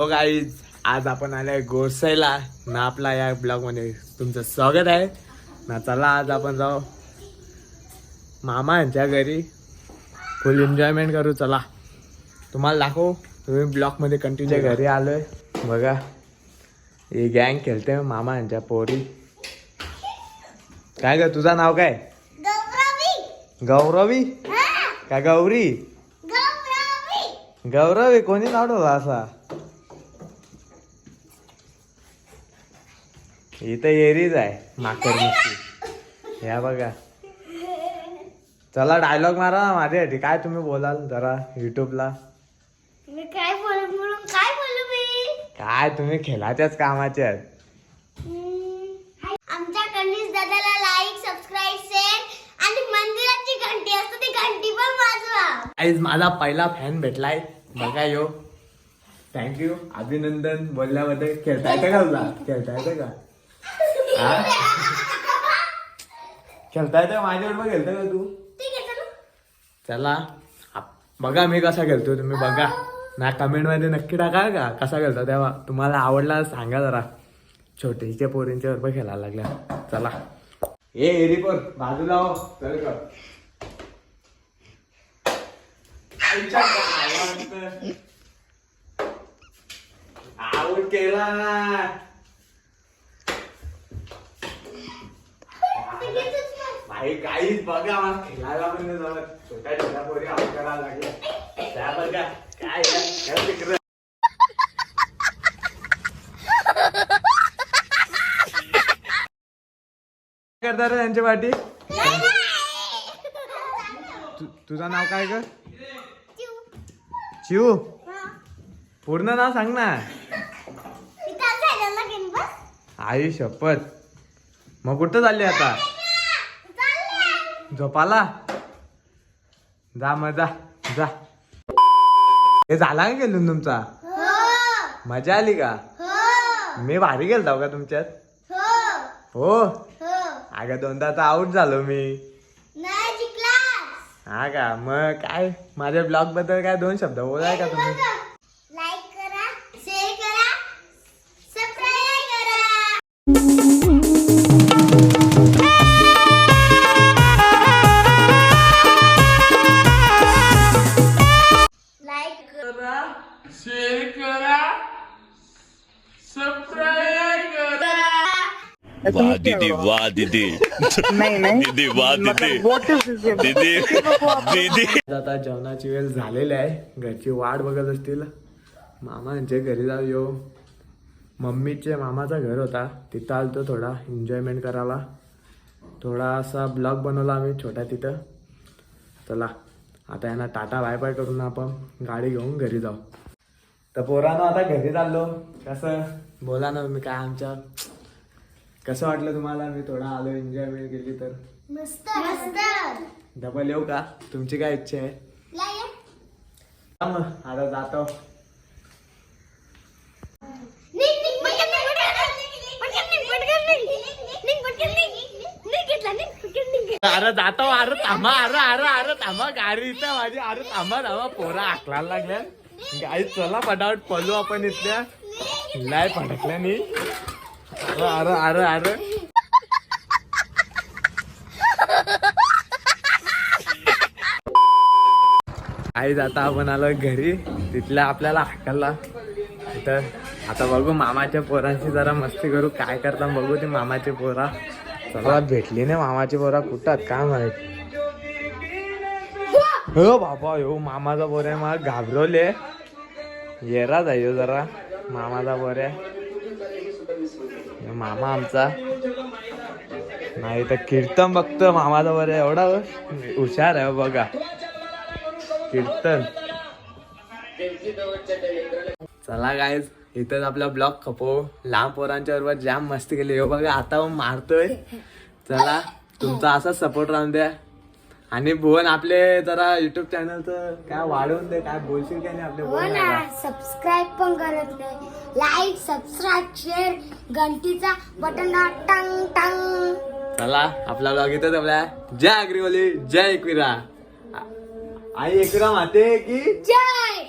हो गाईज आज आपण आलोय गोरसाईला ना आपला या ब्लॉगमध्ये. तुमचं स्वागत आहे. ना चला आज आपण जाऊ. मामा यांच्या घरी. फुल एन्जॉयमेंट करू चला. तुम्हाला दाखवू तुम्ही ब्लॉगमध्ये कंटिन्यू घरी आलोय. बघा. ही गँग खेळते मामा यांच्या पोरी. काय ग तुझं नाव काय? गौरवी. का गौरी? गौरवी कोणी नाव ठेवलं असा? इथं एरीज आहे माकड नुसती या बघा. चला डायलॉग मारा ना माझ्यासाठी. काय तुम्ही बोलाल जरा युट्यूबला? मी काय बोलू म्हणून काय बोलू मी? काय तुम्ही खेळाच्याच कामाचे आहेत. आमच्या कनिष दादाला लाईक सबस्क्राईब शेअर आणि मंदिराची घंटी असते ती घंटी पण वाजवा. आईज माझा पहिला फॅन भेटलाय. बघा यो. थँक्यू अभिनंदन. बोलल्याबद्दल खेळता येतं का तुला? खेळता येतं का? हा? खेळता येतं माझ्याबरोबर खेळतं का तू? ठीक आहे चलो. बघा मी कसा खेळतो तुम्ही बघा. ना कमेंटमध्ये नक्की टाका का? कसा खेळतो तेव्हा. तुम्हाला आवडला सांगा जरा. छोटीच्या पोरींच्या बरोबर खेळायला लागल्या. चला. ए एरिपोर बाजूला हो चल. आऊट केला. भाई काहीच बघा मला खेळायला पण नाही जमत छोट्या छोट्या पोरी आऊट करायला लागल्या. त्या बघा काय आहे? काय तिकडं? करता रे त्यांच्या पाठी तु- तुझं नाव काय ग? पूर्ण नाव सांग ना. आई शपथ. मग कुठं चालली आता? झोपाला? जा मग जा जा. हे झाला का गेलो तुमचा? मजा आली का? मी भारी गेलतो का तुमच्यात? हो. अगं दोनदा तर आऊट झालो मी. हा का? मग काय? माझ्या ब्लॉगबद्दल काय दोन शब्द बोलाय का तुम्ही? वाह दीदी वाह दीदी दीदी वाह दीदी दीदी दीदी आता जेवणाची वेळ झालेली आहे. घरची वाट बघत असतील. मामा यांच्या घरी जाऊ येऊ मम्मीचे मामाचा घर होता. तिथं आलतो थोडा एन्जॉयमेंट करायला. थोडासा ब्लॉग बनवला आम्ही छोटा तिथं. चला आता यांना टाटा बाय बाय करून आपण गाडी घेऊन घरी जाऊ. तर पोरानं आता घरी चाललो. कसं? बोला ना मी काय आमच्या कसं वाटलं तुम्हाला? मी थोडा आलो एन्जॉयमेंट केली तर. मस्त. डबल येऊ का? तुमची काय इच्छा आहे? हा मग आता जातो. अरे जातो अरे थांबा अरे अरे अरे थांबा गाडी इथं माझी अरे थांबा थांबा पोरा आकलायला लागल्या गाई चला पटापट पळू आपण इथल्या. लाय फटकल्या नी अरे अरे अरे. अरे आई जाता आपण आलो घरी. तिथल्या आपल्याला हाकलला. तिथं आता बघू मामाच्या पोरांशी जरा मस्ती करू. काय करता बघू ते मामाचे पोरा. चला. भेटली नाही मामाची पोरा. कुठं? काय माहीत? हो बाबा हो मामाचा पोऱ्या मला घाबरवले. येरा जायो जरा. मामाचा पोऱ्या मामा आमचा. नाही तर कीर्तन बघतो मामाचा पोऱ्या एवढा हुशार आहे हो बघा. कीर्तन. चला गायज इथंच आपला ब्लॉग खपो. लहान पोरांच्या बरोबर जाम मस्ती केली. हो बघा आता मारतोय. चला तुमचा असाच सपोर्ट राहून द्या. आणि भुवन आपले जरा युट्यूब चॅनलचं काय वाढवून दे काय बोलशील काय नाही आपले हो ना. सबस्क्राईब पण करत नाही. लाईक सबस्क्राईब शेअर घंटीचा बटन टंग टंग. चला आपला ब्लॉग इथं आपल्या जय अग्रिवली जय एकविरा. आ- आई एकविरा माते की? जय!